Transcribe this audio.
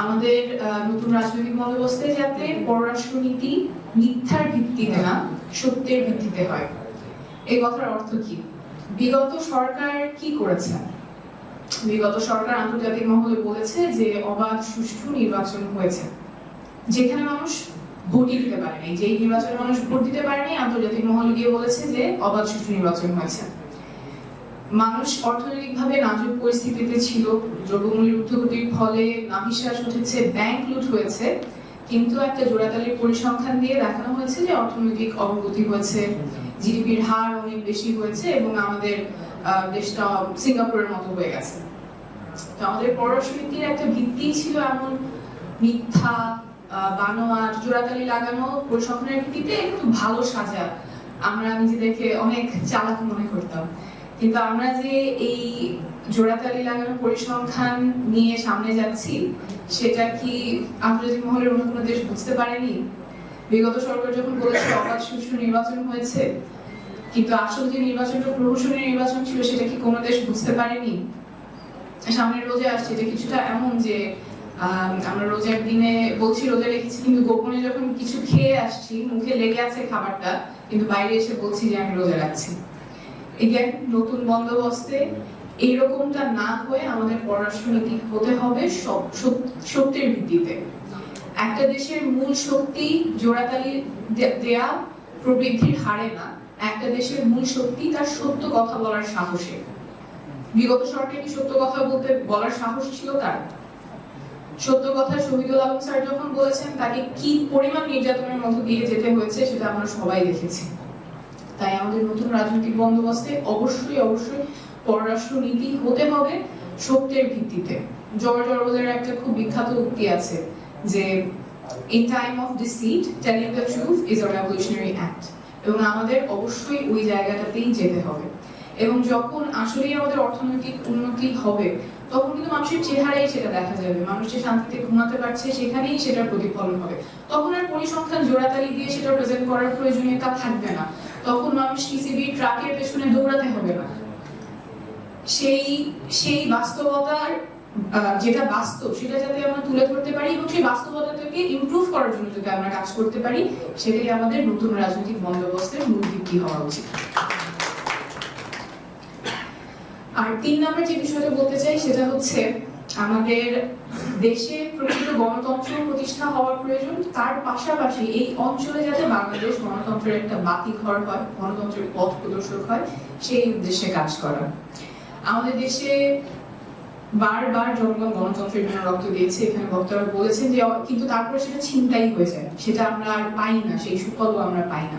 আমাদের নতুন রাজনৈতিক বন্দোবস্তে যাতে পররাষ্ট্রনীতি মিথ্যার ভিত্তিতে না, সত্যের ভিত্তিতে হয়। এই কথার অর্থ কি? বিগত সরকার কি করেছে? বিগত সরকার আন্তর্জাতিক মহলে বলেছে যে অবাধ, সুষ্ঠু নির্বাচন হয়েছে, যেখানে মানুষ ভোটই দিতে পারেনি। যেই নির্বাচনে মানুষ ভোট দিতে পারেনি, আন্তর্জাতিক মহলে গিয়ে বলেছে যে অবাধ, সুষ্ঠু নির্বাচন হয়েছে। মানুষ অর্থনৈতিকভাবে নাজুক পরিস্থিতিতে ছিল। দ্রব্যমূল্যের ঊর্ধ্বগতির ফলে নাভিশ্বাস উঠেছে, ব্যাংক লুট হয়েছে। কিন্তু একটা জোড়াতালির পরিসংখ্যান দিয়ে দেখানো হয়েছে যে অর্থনৈতিক অগ্রগতি হয়েছে। জিডিপির হার অনেক বেশি হয়েছে এবং আমাদের দেশটা সিঙ্গাপুরের মতো হয়ে গেছে। তো আমাদের পররাষ্ট্রনীতির একটা ভিত্তি ছিল এমন মিথ্যা বানোয়াট, জোড়াতালি লাগানো পরিসংখ্যানের ভিত্তিতে একটু ভালো সাজা। আমরা নিজেদেরকে অনেক চালাক মনে করতাম। কিন্তু আমরা যে এই জোড়াতালি লাগানো পরিসংখ্যান নিয়ে সামনে যাচ্ছি সেটা কি আন্তর্জাতিক মহলের অন্য কোনো দেশ বুঝতে পারেনি? বিগত সরকার যখন বলেছে অবাধ সুষ্ঠু নির্বাচন হয়েছে কিন্তু আসল যে নির্বাচনটা প্রহসনী নির্বাচন ছিল সেটা কি কোনো দেশ বুঝতে পারেনি? সামনে রোজে আসছে এটা কিছুটা এমন যে আম, আমরা রোজার দিনে বলছি রোজা রেখেছি কিন্তু গোপনে যখন কিছু খেয়ে আসছি মুখে লেগে আছে খাবারটা কিন্তু বাইরে এসে বলছি যে আমি রোজা রাখছি। এগেন নতুন বন্দোবস্তে এইরকমটা না হয়ে আমাদের পররাষ্ট্রনীতি হতে হবে? সত্যের ভিত্তিতে। একটা দেশের মূল শক্তি জোড়াতালি দেয়া প্রবৃদ্ধির হারে না, একটা দেশের মূল শক্তি তার সত্য কথা বলার সাহসে। বিগত সরকার কি সত্য কথা বলতে, বলার সাহস ছিল তার? সত্য কথা শহীদুল আলম স্যার যখন বলেছেন, তাকে কি পরিমাণ নির্যাতনের মধ্য দিয়ে যেতে হয়েছে সেটা আমরা সবাই দেখেছি। তাই আমাদের নতুন রাজনৈতিক বন্দোবস্তে অবশ্যই অবশ্যই পররাষ্ট্র নীতি হতে হবে সত্যের ভিত্তিতে। জর্জ অরওয়েলের একটা খুব বিখ্যাত উক্তি আছে যে in time of deceit telling the truth is a revolutionary act এবং আমাদের অবশ্যই ওই জায়গাটাতেই যেতে হবে। এবং যখন আসলেই আমাদের অর্থনৈতিক উন্নতি হবে, তখন কিন্তু মানুষের চেহারাই সেটা দেখা যাবে। মানুষ যে শান্তিতে ঘুমাতে পারছে, সেখানেই সেটার প্রতিফলন হবে। তখন আর পরিসংখ্যান জোড়াতালি দিয়ে সেটা প্রেজেন্ট করার প্রয়োজনীয়তা থাকবে না। তখন মানুষ টিসিবি ট্রাকের পেছনে দৌড়াতে হবে না। সেই সেই বাস্তবতার যেটা বাস্তব, সেটা যাতে আমরা তুলে ধরতে পারি এবং সেই বাস্তবতাটাকে ইমপ্রুভ করার জন্য যদি আমরা কাজ করতে পারি, সেটাই আমাদের নতুন রাজনৈতিক বন্দোবস্তের মূল ভিত্তি হওয়া উচিত। আর তিন নম্বর যে বিষয়টা বলতে চাই, সেটা হচ্ছে আমাদের দেশে প্রকৃত গণতন্ত্র প্রতিষ্ঠা হওয়ার প্রয়োজন। তার পাশাপাশি এই অঞ্চলে যাতে বাংলাদেশ গণতন্ত্রের একটা বাতি ঘর হয়, গণতন্ত্রের পথ প্রদর্শক হয়, সেই উদ্দেশ্যে কাজ করা। আমাদের দেশে বারবার জনগণ গণতন্ত্রের জন্য রক্ত দিয়েছে। এখানে বক্তারা বলেছেন যে, কিন্তু তারপরে সেটা ছিনতাই হয়ে যায়। সেটা আমরা আর পাই না, সেই সুফলও আমরা পাই না।